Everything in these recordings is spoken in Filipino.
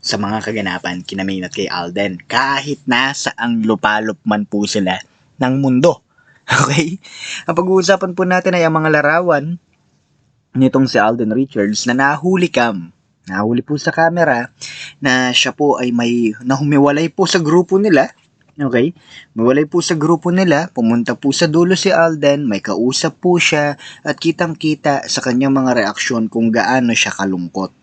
sa mga kaganapan kina Maine at kay Alden kahit nasa ang lupalop man po sila ng mundo. Okay? Ang pag-uusapan po natin ay ang mga larawan nitong si Alden Richards na nahuli cam. Nahuli po sa camera na siya po ay may nahumiwalay po sa grupo nila. Okay? Miwalay po sa grupo nila, pumunta po sa dulo si Alden, may kausap po siya at kitang-kita sa kanyang mga reaksyon kung gaano siya kalungkot.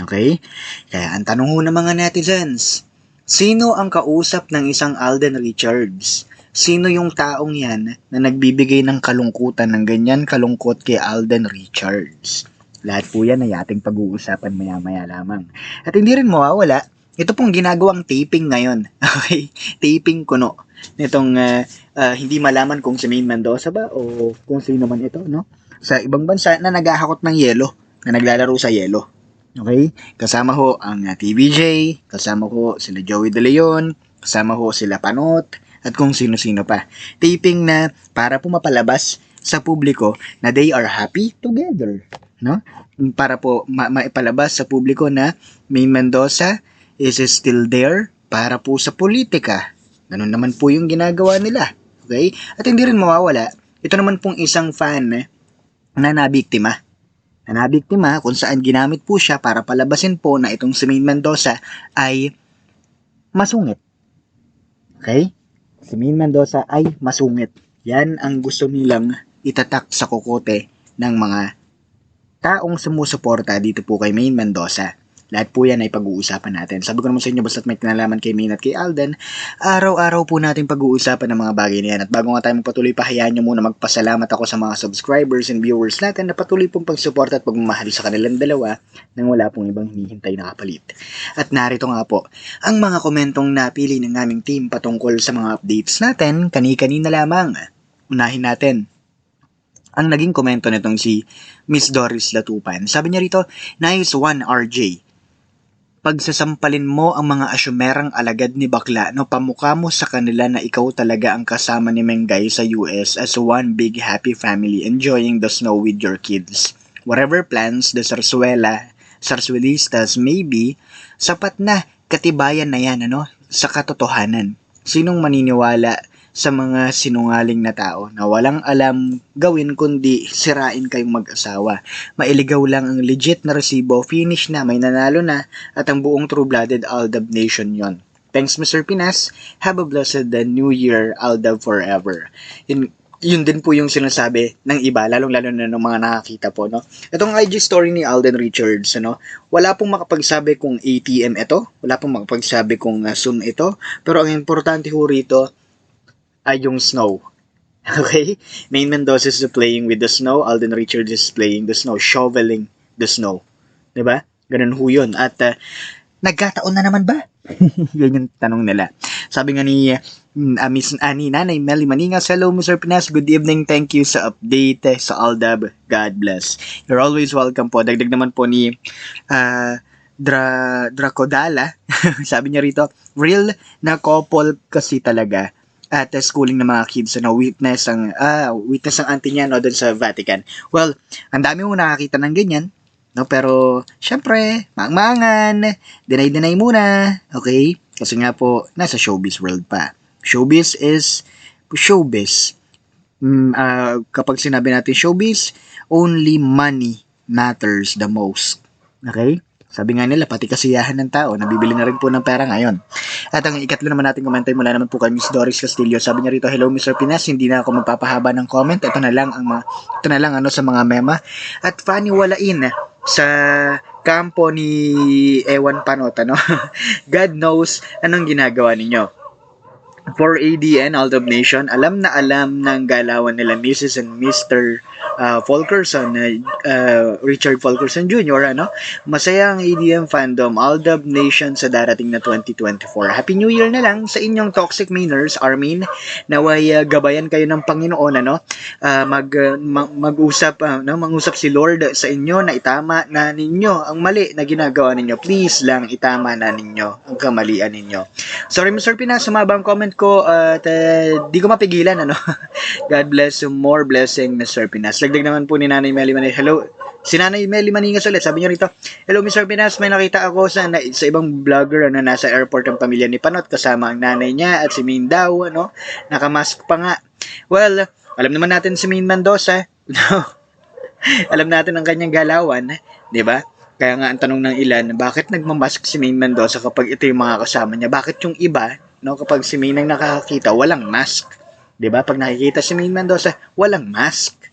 Okay? Kaya ang tanong ho ng mga netizens, sino ang kausap ng isang Alden Richards? Sino yung taong yan na nagbibigay ng kalungkutan ng ganyan kalungkot kay Alden Richards? Lahat po yan ay ating pag-uusapan maya-maya lamang. At hindi rin mawawala, ito pong ginagawang taping ngayon. Okay? Taping kuno. Nitong ah, ah, hindi malaman kung si Maine Mendoza ba o kung sino man ito, no? Sa ibang bansa na naghahakot ng yelo, na naglalaro sa yelo. Okay? Kasama ho ang uh, TVJ, kasama ho sila Joey De Leon, kasama ho sila Panot, at kung sino-sino pa. Taping na para po mapalabas sa publiko na they are happy together. No? Para po ma- maipalabas sa publiko na may Mendoza is still there para po sa politika. Ganun naman po yung ginagawa nila. Okay? At hindi rin mawawala, ito naman pong isang fan eh, na nabiktima na nabiktima kung saan ginamit po siya para palabasin po na itong si Maine Mendoza ay masungit. Okay? Si Maine Mendoza ay masungit. Yan ang gusto nilang itatak sa kokote ng mga taong sumusuporta dito po kay Maine Mendoza. Lahat po yan ay pag-uusapan natin. Sabi ko naman sa inyo, basta't may kinalaman kay Maine at kay Alden, araw-araw po natin pag-uusapan ng mga bagay na yan. At bago nga tayo magpatuloy pa, hayaan nyo muna magpasalamat ako sa mga subscribers and viewers natin na patuloy pong pagsuporta at pagmamahal sa kanilang dalawa nang wala pong ibang hinihintay na kapalit. At narito nga po, ang mga komentong napili ng aming team patungkol sa mga updates natin, kani-kanina lamang. Unahin natin ang naging komento nitong si Miss Doris Latupan. Sabi niya rito, Nice one, RJ pagsasampalin mo ang mga asyumerang alagad ni bakla no pamukha mo sa kanila na ikaw talaga ang kasama ni Mengay sa US as one big happy family enjoying the snow with your kids. Whatever plans the Sarsuela, Sarsuelistas may be, sapat na katibayan na yan ano, sa katotohanan. Sinong maniniwala sa mga sinungaling na tao na walang alam gawin kundi sirain kayong mag-asawa. Mailigaw lang ang legit na resibo, finish na, may nanalo na, at ang buong true-blooded Aldab Nation yon. Thanks Mr. Pinas, have a blessed and new year, Aldab forever. Yun, yun din po yung sinasabi ng iba, lalong-lalo na ng mga nakakita po, no? Itong IG story ni Alden Richards, ano? Wala pong makapagsabi kung ATM ito, wala pong makapagsabi kung uh, Zoom ito, pero ang importante ho rito, ay yung snow. Okay? Main Mendoza is playing with the snow, Alden Richards is playing the snow, shoveling the snow. ba? Ganun ho yun. At uh, nagkataon na naman ba? Yan yung tanong nila. Sabi nga ni uh, Miss uh, ni Nanay Melly Maningas, Hello Mr. Pinas, good evening, thank you sa update eh, sa Aldab, God bless. You're always welcome po. Dagdag naman po ni uh, Dra Drakodala, sabi niya rito, real na couple kasi talaga at uh, schooling ng mga kids na witness ang ah, witness ang auntie niya no doon sa Vatican. Well, ang dami mo nakakita ng ganyan, no? Pero syempre, mangmangan, deny-deny muna, okay? Kasi nga po nasa showbiz world pa. Showbiz is showbiz. Mm, ah, kapag sinabi natin showbiz, only money matters the most. Okay? Sabi nga nila, pati kasiyahan ng tao, nabibili na rin po ng pera ngayon. At ang ikatlo naman natin komentay mula naman po kay Miss Doris Castillo. Sabi niya rito, Hello Mr. Pinas, hindi na ako magpapahaba ng comment. Ito na lang ang ito na lang ano sa mga mema. At Fanny Walain sa kampo ni Ewan Panot, ano? God knows anong ginagawa ninyo. For ADN, Aldab Nation, alam na alam ng galawan nila Mrs. and Mr. uh, Fulkerson, uh, uh, Richard Fulkerson Jr., ano? Masaya ang ADM fandom, Aldab Nation sa darating na 2024. Happy New Year na lang sa inyong Toxic Mainers, Armin. Naway uh, gabayan kayo ng Panginoon, ano? Uh, mag, uh, ma- mag-usap, uh, no? mag-usap si Lord sa inyo na itama na ninyo ang mali na ginagawa ninyo. Please lang itama na ninyo ang kamalian ninyo. Sorry, Mr. Pinas, sumaba ang comment ko at uh, di ko mapigilan, ano? God bless you. More blessing, Mr. Pinas. Lagdag naman po ni Nanay Meli Maningas. Hello, si Nanay Meli Maningas ulit. Sabi niya rito, Hello, Mr. Pinas. May nakita ako sa, na, sa ibang vlogger na nasa airport ang pamilya ni Panot kasama ang nanay niya at si Min daw, ano? Nakamask pa nga. Well, alam naman natin si Min Mendoza. alam natin ang kanyang galawan, di ba? Kaya nga ang tanong ng ilan, bakit nagmamask si Main Mendoza kapag ito yung mga kasama niya? Bakit yung iba, no, kapag si Main ang nakakakita, walang mask? 'Di ba? Pag nakikita si Main Mendoza, walang mask.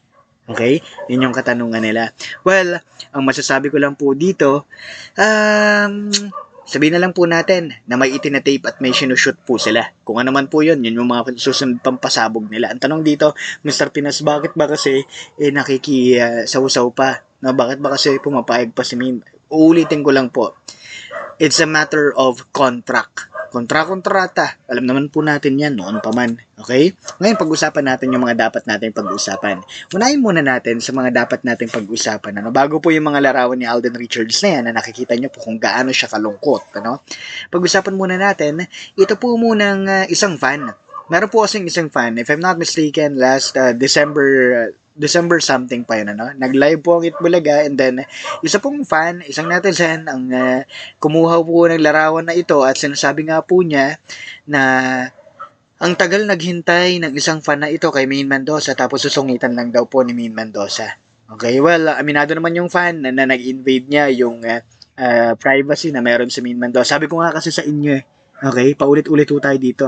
Okay? Yun yung katanungan nila. Well, ang masasabi ko lang po dito, um, sabihin na lang po natin na may itinatape at may sinushoot po sila. Kung ano man po yun, yun yung mga susunod pampasabog nila. Ang tanong dito, Mr. Pinas, bakit ba kasi eh, nakikisawsaw pa? No, bakit ba kasi pumapayag pa si Main? Uulitin ko lang po. It's a matter of contract. Kontra-kontrata. Alam naman po natin yan noon pa man. Okay? Ngayon, pag-usapan natin yung mga dapat natin pag-usapan. Unahin muna natin sa mga dapat natin pag-usapan. Ano? Bago po yung mga larawan ni Alden Richards na yan na nakikita nyo po kung gaano siya kalungkot. Ano? Pag-usapan muna natin, ito po munang uh, isang fan. Meron po kasing isang fan. If I'm not mistaken, last uh, December uh, December something pa yun, ano? Nag-live po ang Itbulaga and then isa pong fan, isang netizen ang uh, kumuha po ng larawan na ito at sinasabi nga po niya na ang tagal naghintay ng isang fan na ito kay Main Mendoza tapos susungitan lang daw po ni Main Mendoza. Okay, well, aminado naman yung fan na, na nag-invade niya yung uh, uh, privacy na meron si Main Mendoza. Sabi ko nga kasi sa inyo eh, Okay, paulit-ulit tayo dito.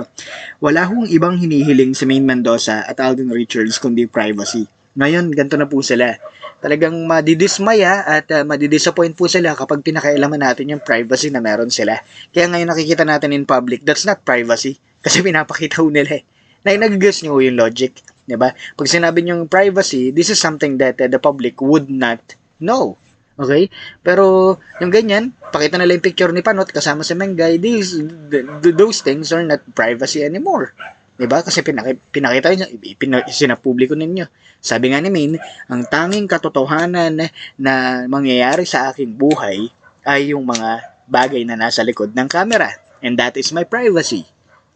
Wala hong ibang hinihiling si Main Mendoza at Alden Richards kundi privacy. Ngayon, ganito na po sila. Talagang madidismaya at uh, madidisappoint po sila kapag pinakailaman natin yung privacy na meron sila. Kaya ngayon nakikita natin in public, that's not privacy. Kasi pinapakita ho nila eh. Na nag-guess nyo yung logic. 'di ba? Pag sinabi nyo privacy, this is something that uh, the public would not know. Okay? Pero yung ganyan, pakita nila yung picture ni Panot kasama si Mengay, these, th- th- those things are not privacy anymore. 'Di ba? Kasi pinaki, pinakita niya, pina, sinapubliko ninyo. Sabi nga ni Main, ang tanging katotohanan na mangyayari sa aking buhay ay yung mga bagay na nasa likod ng camera. And that is my privacy.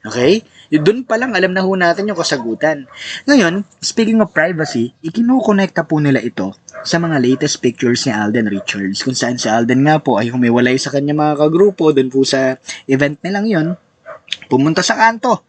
Okay? Doon pa lang alam na ho natin yung kasagutan. Ngayon, speaking of privacy, ikinukonekta po nila ito sa mga latest pictures ni Alden Richards kung saan si Alden nga po ay humiwalay sa kanya mga kagrupo doon po sa event nilang yon pumunta sa kanto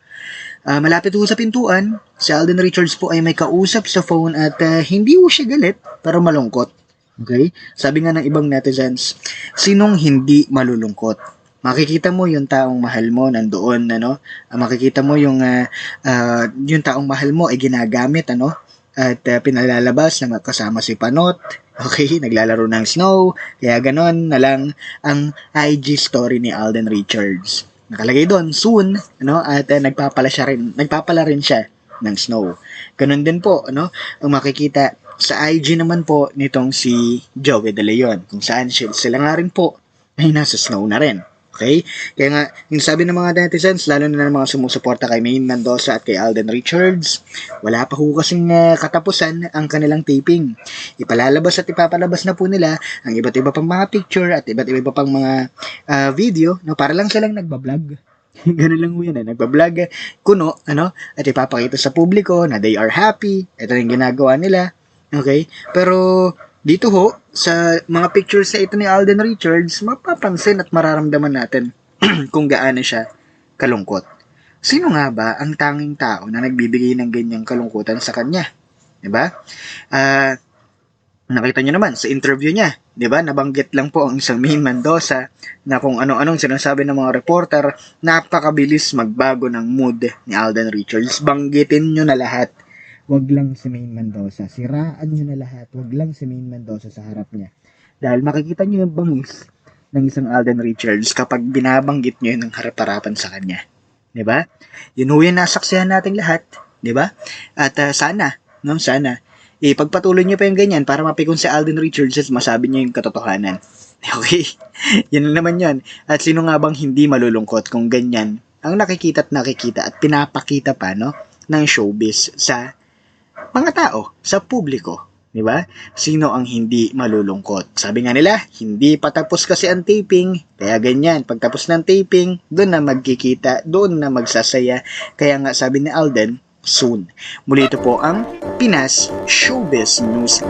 Uh, malapit po sa pintuan, si Alden Richards po ay may kausap sa phone at uh, hindi po siya galit, pero malungkot. Okay? Sabi nga ng ibang netizens, sinong hindi malulungkot? Makikita mo yung taong mahal mo nandoon, ano? Uh, makikita mo yung uh, uh, yung taong mahal mo ay ginagamit, ano? At uh, pinalalabas na kasama si Panot, Okay, naglalaro ng snow, kaya ganon na lang ang IG story ni Alden Richards nakalagay doon soon ano at uh, nagpapala siya rin nagpapala rin siya ng snow. Ganun din po ano ang makikita sa IG naman po nitong si Joey De Leon kung saan sila, nga rin po ay nasa snow na rin Okay? Kaya nga, yung sabi ng mga netizens, lalo na ng mga sumusuporta kay Maine Mendoza at kay Alden Richards, wala pa ho kasing uh, katapusan ang kanilang taping. Ipalalabas at ipapalabas na po nila ang iba't iba pang mga picture at iba't iba pang mga uh, video no, para lang silang nagbablog. Ganun lang yan eh. Nagbablog kuno, ano, at ipapakita sa publiko na they are happy. Ito yung ginagawa nila. Okay? Pero dito ho, sa mga pictures na ito ni Alden Richards, mapapansin at mararamdaman natin kung gaano siya kalungkot. Sino nga ba ang tanging tao na nagbibigay ng ganyang kalungkutan sa kanya? 'Di ba? Uh, nakita niyo naman sa interview niya, 'di ba? Nabanggit lang po ang isang Main Mendoza na kung ano-anong sinasabi ng mga reporter, napakabilis magbago ng mood ni Alden Richards. Banggitin niyo na lahat wag lang si Main Mendoza. Siraan nyo na lahat. Wag lang si Main Mendoza sa harap niya. Dahil makikita nyo yung bangis ng isang Alden Richards kapag binabanggit nyo yun ng harap-harapan sa kanya. ba? Diba? Yun ho yung nasaksihan nating lahat. ba? Diba? At uh, sana, no, sana, ipagpatuloy niyo pa yung ganyan para mapikon si Alden Richards at masabi niyo yung katotohanan. Okay? Yan naman yun. At sino nga bang hindi malulungkot kung ganyan ang nakikita at nakikita at pinapakita pa, no? ng showbiz sa mga tao, sa publiko. Di ba? Sino ang hindi malulungkot? Sabi nga nila, hindi pa tapos kasi ang taping. Kaya ganyan, pagtapos ng taping, doon na magkikita, doon na magsasaya. Kaya nga sabi ni Alden, soon. Muli ito po ang Pinas Showbiz News